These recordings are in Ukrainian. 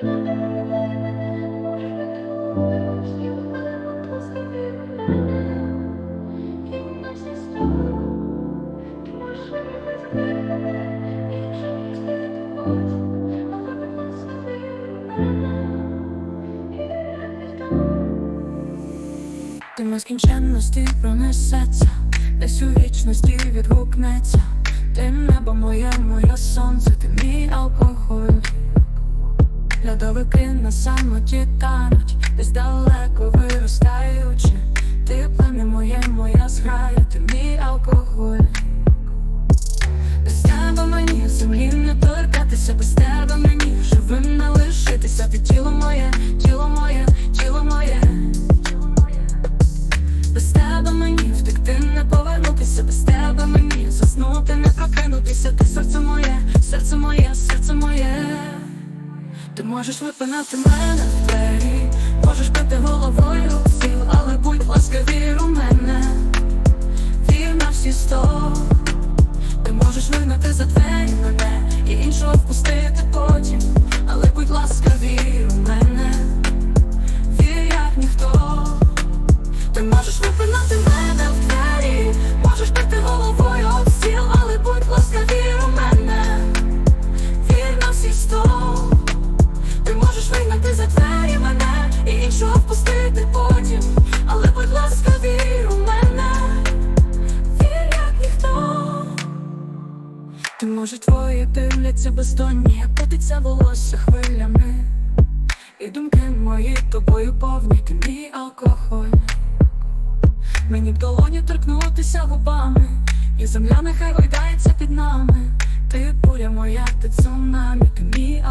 Ти нескінченності пронесеться, десь у вічності відгукнеться. Ти небо моє, моє сонце, ти мій алкоголь. На самоті тануть, десь далеко виростаючи. Ти плем'я моє, моя зграя, ти мій алкоголь. Без тебе мені землі не торкатися, без тебе мені живим не лишитися. Ти тіло моє, тіло моє, тіло моє. Без тебе мені втекти не повернутися, без тебе мені заснути, не прокинутися. Ти серце моє, серце моє, серце моє. Ти можеш випинати мене в двері, можеш бити головою в стіл, але будь ласка, вір у мене, Може твої дивляться бездонні, котиться волосся хвилями. І думки мої тобою повні, ти мій алкоголь. Мені в долоні торкнутися губами, і земля нехай гойдається під нами. Ти буря моя, ти цунамі, ти мій.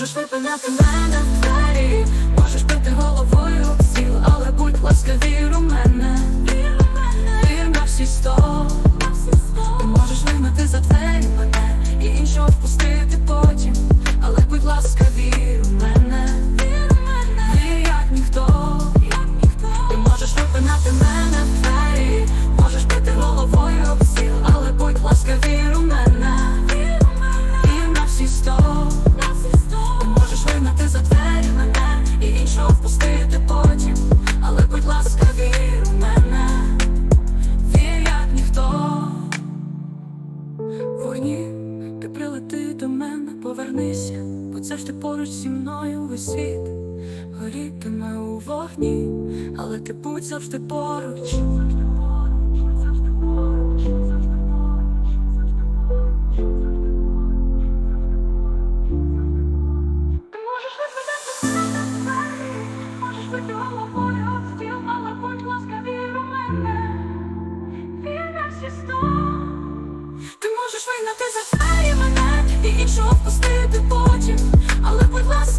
Можеш випинати мене в двері, можеш пити головою в стіл, але будь ласка, вір у мене, вір у мене, вір на всі сто. Зі мною світ горітиме у вогні, але ти будь завжди поруч. Ти можеш вигнати за двері мене і іншого впустити потім, але будь ласка,